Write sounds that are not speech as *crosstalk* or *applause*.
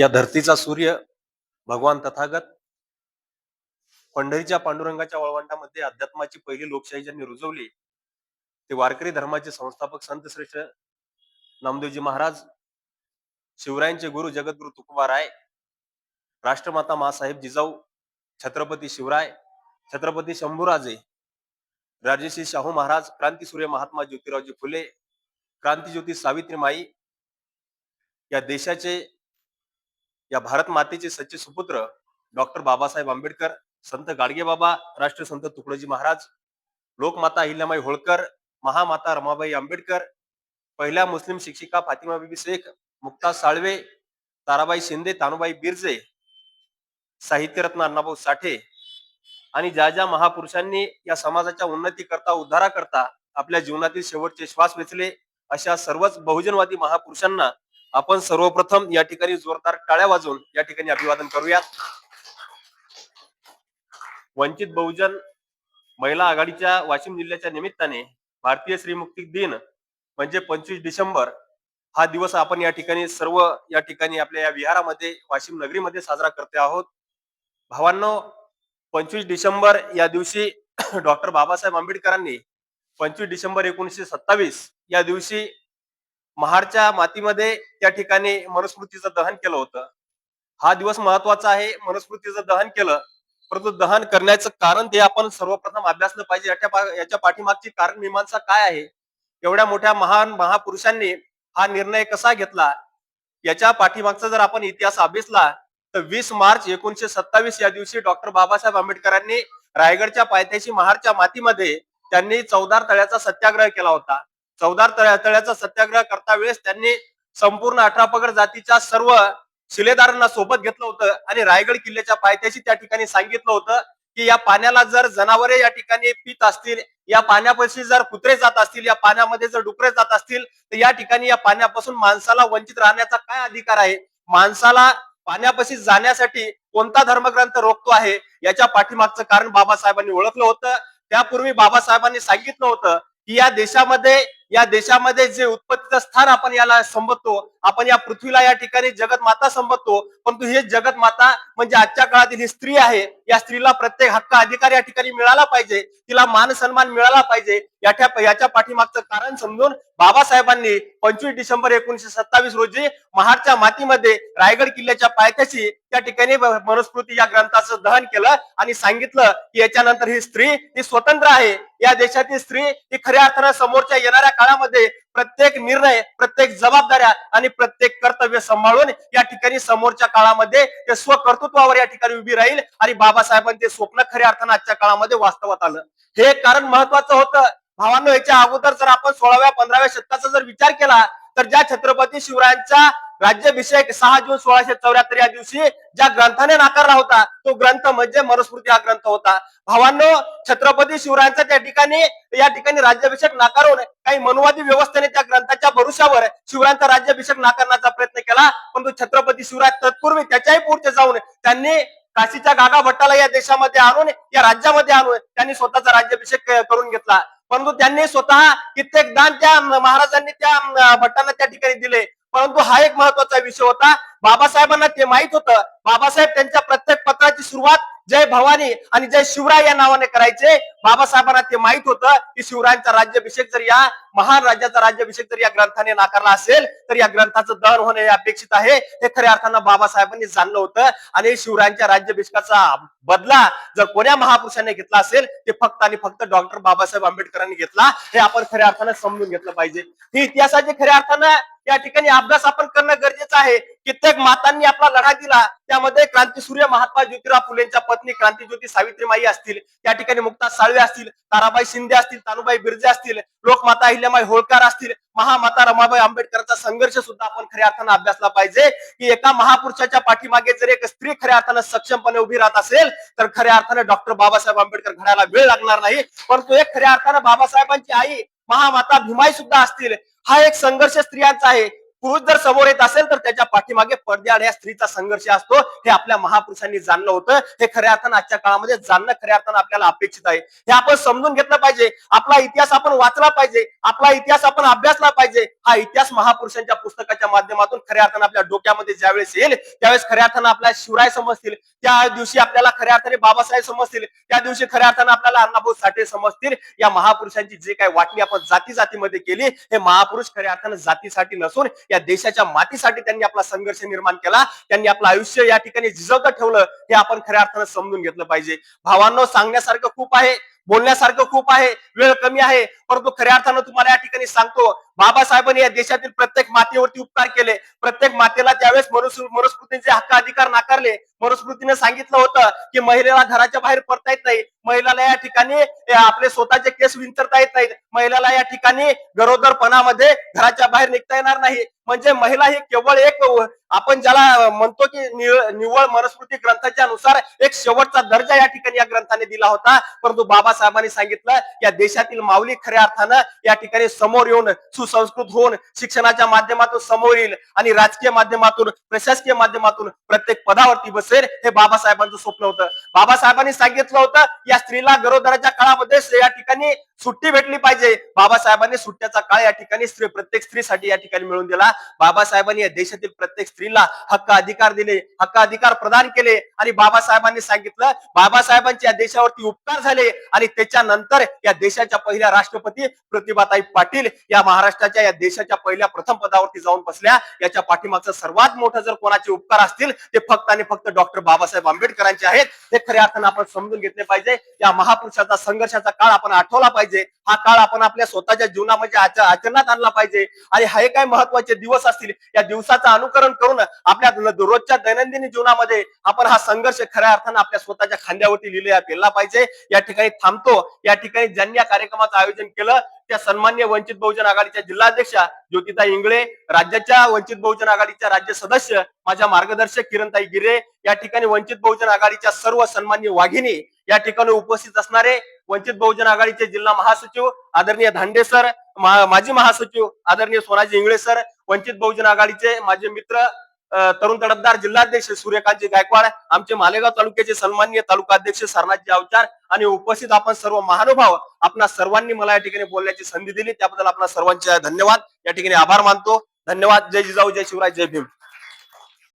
या धरतीचा सूर्य भगवान तथागत पंढरीच्या पांडुरंगाच्या वळवंटामध्ये अध्यात्माची पहिली लोकशाही ज्यांनी रुजवली ते वारकरी धर्माचे संस्थापक संत श्रेष्ठ नामदेवजी महाराज शिवरायांचे गुरु जगद्गुरु तुकोबाराय राष्ट्रमाता मासाहेब जिजाऊ छत्रपती शिवराय छत्रपती शंभूराजे राजेश्री शाहू महाराज क्रांतीसूर्य महात्मा ज्योतिरावजी फुले क्रांतीज्योती सावित्रीमाई या देशाचे या भारत मातेचे सच्चे सुपुत्र डॉक्टर बाबासाहेब आंबेडकर संत गाडगेबाबा राष्ट्रसंत तुकडोजी महाराज लोकमाता अहिल्यामाई होळकर महामाता रमाबाई आंबेडकर पहिल्या मुस्लिम शिक्षिका फातिमा बिबी शेख मुक्ता साळवे ताराबाई शिंदे तानुबाई बिरजे साहित्यरत्न अण्णाभाऊ साठे आणि ज्या ज्या महापुरुषांनी या समाजाच्या उन्नती करता उद्धारा करता आपल्या जीवनातील शेवटचे श्वास वेचले अशा सर्वच बहुजनवादी महापुरुषांना आपण सर्वप्रथम या ठिकाणी जोरदार टाळ्या वाजवून या ठिकाणी अभिवादन करूयात. वंचित बहुजन महिला आघाडीच्या वाशिम जिल्ह्याच्या निमित्ताने भारतीय श्रीमुक्ती दिन म्हणजे पंचवीस डिसेंबर हा दिवस आपण या ठिकाणी सर्व या ठिकाणी आपल्या या विहारामध्ये वाशिम नगरीमध्ये साजरा करते आहोत. भावांनो पंचवीस डिसेंबर या दिवशी *clears throat* डॉक्टर बाबासाहेब आंबेडकरांनी पंचवीस डिसेंबर एकोणीसशे सत्तावीस या दिवशी महाडच्या मातीमध्ये त्या ठिकाणी मनुस्मृतीचं दहन केलं होतं. हा दिवस महत्त्वाचा आहे. मनुस्मृतीचं दहन केलं. परंतु दहन करण्याचं कारण ते आपण सर्वप्रथम अभ्यासलं पाहिजे. याच्या याच्या पाठीमागची कारण मीमांसा काय आहे? एवढ्या मोठ्या महान महापुरुषांनी हा निर्णय कसा घेतला? याच्या पाठीमागचा जर आपण इतिहास अभ्यासला तर वीस मार्च एकोणीशे सत्तावीस या दिवशी डॉक्टर बाबासाहेब आंबेडकरांनी रायगडच्या पायथ्याशी महाडच्या मातीमध्ये त्यांनी चौदार तळ्याचा सत्याग्रह केला होता. चौदार तळ्याचा सत्याग्रह करता वेळेस त्यांनी संपूर्ण अठरा पगड जातीच्या सर्व शिलेदारांना सोबत घेतलं होतं आणि रायगड किल्ल्याच्या पायथ्याशी त्या ठिकाणी सांगितलं होतं की या पाण्याला जर जनावरे या ठिकाणी पित असतील या पाण्यापाशी जर कुत्रे जात असतील या पाण्यामध्ये जर डुकरे जात असतील तर या ठिकाणी या पाण्यापासून माणसाला वंचित राहण्याचा काय अधिकार आहे? माणसाला पाण्यापाशी जाण्यासाठी कोणता धर्मग्रंथ रोखतो आहे? याच्या पाठीमागचं कारण बाबासाहेबांनी ओळखलं होतं. त्यापूर्वी बाबासाहेबांनी सांगितलं होतं की या देशामध्ये या देशामध्ये जे उत्पत्तीचं स्थान आपण याला संबोधतो आपण या पृथ्वीला या ठिकाणी जगत माता संबोधतो परंतु हे जगत माता म्हणजे आजच्या काळातील ही स्त्री आहे. या स्त्रीला प्रत्येक हक्क अधिकार या ठिकाणी मिळाला पाहिजे. तिला मान सन्मान मिळाला पाहिजे. याच्या याच्या पाठीमागचं कारण समजून बाबासाहेबांनी पंचवीस डिसेंबर एकोणीशे सत्तावीस रोजी महाडच्या मातीमध्ये रायगड किल्ल्याच्या पायथ्याशी त्या ठिकाणी मनुस्मृती या ग्रंथाचं दहन केलं आणि सांगितलं की याच्यानंतर ही स्त्री ही स्वतंत्र आहे. या देशातील स्त्री ही खऱ्या अर्थानं समोरच्या येणाऱ्या काळामध्ये प्रत्येक निर्णय प्रत्येक जबाबदाऱ्या आणि प्रत्येक कर्तव्य सांभाळून या ठिकाणी समोरच्या काळामध्ये ते स्वकर्तृत्वावर या ठिकाणी उभी राहील आणि बाबासाहेबांचे स्वप्न खऱ्या अर्थानं आजच्या काळामध्ये वास्तवात आलं. हे कारण महत्वाचं होतं. भावांनो याच्या अगोदर जर आपण सोळाव्या पंधराव्या शतकाचा जर विचार केला तर ज्या छत्रपती शिवरायांच्या राज्याभिषेक सहा जून सोळाशे चौऱ्याहत्तर या दिवशी ज्या ग्रंथाने नाकारला होता तो ग्रंथ म्हणजे मनुस्मृती हा ग्रंथ होता. भावांनो छत्रपती शिवरायांचा त्या ठिकाणी या ठिकाणी राज्याभिषेक नाकारून काही मनुवादी व्यवस्थेने त्या ग्रंथाच्या भरुशावर शिवरायांचा राज्याभिषेक नाकारण्याचा प्रयत्न केला परंतु छत्रपती शिवराय तत्पूर्वी त्याच्याही पुढचे जाऊन त्यांनी काशीच्या गागा भट्टाला या देशामध्ये आणून या राज्यामध्ये आणून त्यांनी स्वतःचा राज्याभिषेक करून घेतला. परंतु त्यांनी स्वतः कित्येक दान त्या महाराजांनी त्या भट्टांना त्या ठिकाणी दिले. परंतु हा एक महत्त्वाचा विषय होता. बाबासाहेबांना ते माहीत होतं. बाबासाहेब त्यांच्या प्रत्येक पत्राची सुरुवात जय भवानी आणि जय शिवराय या नावाने करायचे. बाबासाहेबांना ते माहीत होतं की शिवरायांचा राज्याभिषेक जर या महान राज्याचा राज्याभिषेक जर या ग्रंथाने नाकारला असेल तर या ग्रंथाचं दहन होणे अपेक्षित आहे. हे खऱ्या अर्थानं बाबासाहेबांनी जाणलं होतं. आणि शिवरायांच्या राज्याभिषेकाचा बदला जर कोण्या महापुरुषाने घेतला असेल ते फक्त आणि फक्त डॉक्टर बाबासाहेब आंबेडकरांनी घेतला. हे आपण खऱ्या अर्थानं समजून घेतलं पाहिजे. ही इतिहासाचे खऱ्या अर्थानं या ठिकाणी अभ्यास आपण करणं गरजेचं आहे. कित्येक मातांनी आपला लढा दिला. त्यामध्ये क्रांतीसूर्य महात्मा ज्योतिराव फुलेंच्या पत्नी क्रांतीज्योती सावित्रीमाई असतील. त्या ठिकाणी मुक्ता साळवे असतील ताराबाई शिंदे असतील तानुबाई बिर्जे असतील लोकमाता अहिल्यामाई होळकर असतील महामाता रमाबाई आंबेडकरांचा संघर्ष सुद्धा आपण खऱ्या अर्थानं अभ्यासला पाहिजे. की एका महापुरुषाच्या पाठीमागे जर एक स्त्री खऱ्या अर्थानं सक्षमपणे उभी राहत असेल तर खऱ्या अर्थानं डॉक्टर बाबासाहेब आंबेडकर घडायला वेळ लागणार नाही. परंतु एक खऱ्या अर्थानं बाबासाहेबांची आई महामाता भीमाई सुद्धा असतील. हा एक संघर्ष स्त्रियांचा आहे. पुरुष जर समोर येत असेल तर त्याच्या पाठीमागे पडद्याआड या स्त्रीचा संघर्ष असतो. हे आपल्या महापुरुषांनी जाणलं होतं. हे खऱ्या अर्थानं आजच्या काळामध्ये जाणणं खऱ्या अर्थानं आपल्याला अपेक्षित आहे. हे आपण समजून घेतलं पाहिजे. आपला इतिहास आपण वाचला पाहिजे. आपला इतिहास आपण अभ्यासला पाहिजे. हा इतिहास महापुरुषांच्या पुस्तकाच्या माध्यमातून खऱ्या अर्थानं आपल्या डोक्यामध्ये ज्यावेळेस येईल त्यावेळेस खऱ्या अर्थानं आपल्या शिवराय समजतील. त्या दिवशी आपल्याला खऱ्या अर्थाने बाबासाहेब समजतील. त्या दिवशी खऱ्या अर्थानं आपल्याला अण्णाभाऊ साठे समजतील. या महापुरुषांची जे काही वाटणी आपण जाती जातीमध्ये केली हे महापुरुष खऱ्या अर्थानं जातीसाठी नसून या देशाच्या मातीसाठी त्यांनी आपला संघर्ष निर्माण केला. त्यांनी आपलं आयुष्य या ठिकाणी जिजवतं ठेवलं. हे आपण खऱ्या अर्थानं समजून घेतलं पाहिजे. भावांनो सांगण्यासारखं खूप आहे बोलण्यासारखं खूप आहे वेळ कमी आहे परंतु खऱ्या अर्थानं तुम्हाला या ठिकाणी सांगतो बाबासाहेबांनी या देशातील प्रत्येक मातेवरती उपकार केले. प्रत्येक मातेला त्यावेळेस मनुस्मृ मनुस्मृतीचे हक्क अधिकार नाकारले. मनुस्मृतीने सांगितलं होतं की महिलेला घराच्या बाहेर पडता येत नाही. महिलाला या ठिकाणी आपले स्वतःचे केस विंचरता येत नाहीत. महिलाला या ठिकाणी गरोदरपणामध्ये घराच्या बाहेर निघता येणार नाही. म्हणजे महिला ही केवळ एक आपण ज्याला म्हणतो की निव्वळ मनुस्मृती ग्रंथाच्या नुसार एक शेवटचा दर्जा या ठिकाणी या ग्रंथाने दिला होता. परंतु बाबासाहेबांनी सांगितलं या देशातील माऊली खऱ्या अर्थानं या ठिकाणी समोर येऊन सुसंस्कृत होऊन शिक्षणाच्या माध्यमातून समोर येईल आणि राजकीय माध्यमातून प्रशासकीय माध्यमातून प्रत्येक पदावरती बसेल हे बाबासाहेबांचं स्वप्न होतं. बाबासाहेबांनी सांगितलं होतं या स्त्रीला गरोदराच्या काळामध्ये या ठिकाणी सुट्टी भेटली पाहिजे. बाबासाहेबांनी सुट्ट्याचा काळ या ठिकाणी स्त्री प्रत्येक स्त्रीसाठी या ठिकाणी मिळवून दिला. बाबासाहेबांनी या देशातील प्रत्येक स्त्रीला हक्क अधिकार दिले हक्क अधिकार प्रदान केले आणि बाबासाहेबांनी सांगितलं बाबासाहेबांचे या देशावरती उपकार झाले आणि त्याच्यानंतर या देशाच्या पहिल्या राष्ट्रपती प्रतिभाताई पाटील या महाराष्ट्राच्या या देशाच्या पहिल्या प्रथम पदावरती जाऊन बसल्या. याच्या पाठीमागचं सर्वात मोठं जर कोणाचे उपकार असतील ते फक्त आणि फक्त डॉक्टर बाबासाहेब आंबेडकरांचे आहेत. हे खऱ्या अर्थानं आपण समजून घेतले पाहिजे. या महापुरुषाचा संघर्षाचा काळ आपण आठवला पाहिजे. हा काळ आपण आपल्या स्वतःच्या जीवनामध्ये आचरणात आणला पाहिजे. आणि हे काय महत्त्वाचे दिवस असतील या दिवसाचं अनुकरण करून आपल्या दररोजच्या दैनंदिन जीवनामध्ये आपण हा संघर्ष खऱ्या अर्थानं आपल्या स्वतःच्या खांद्यावरती लिहिला गेला पाहिजे. या ठिकाणी थांबतो. या ठिकाणी ज्यांनी या कार्यक्रमाचं आयोजन केलं. त्या सन्मान्य वंचित बहुजन आघाडीच्या जिल्हाध्यक्षा ज्योतिता इंगळे राज्याच्या वंचित बहुजन आघाडीच्या राज्य सदस्य माझ्या मार्गदर्शक किरणताई गिरे या ठिकाणी वंचित बहुजन आघाडीच्या सर्व सन्मान्य वाघिणी या ठिकाणी उपस्थित असणारे वंचित बहुजन आघाडीचे जिल्हा महासचिव आदरणीय धांडे सर माजी महासचिव आदरणीय सोनाजी इंगळे सर वंचित बहुजन आघाडीचे माझे मित्र तरुण तडफदार जिल्हाध्यक्ष सूर्यकांतजी गायकवाड आमचे मालेगाव तालुक्याचे सन्माननीय तालुका अध्यक्ष सरनाथजी अवचार आणि उपस्थित आपण सर्व महानुभाव आपणा सर्वांनी मला या ठिकाणी बोलण्याची संधी दिली. त्याबद्दल आपणा सर्वांचे धन्यवाद. या ठिकाणी आभार मानतो. धन्यवाद. जय जिजाऊ जय शिवराय जय भीम.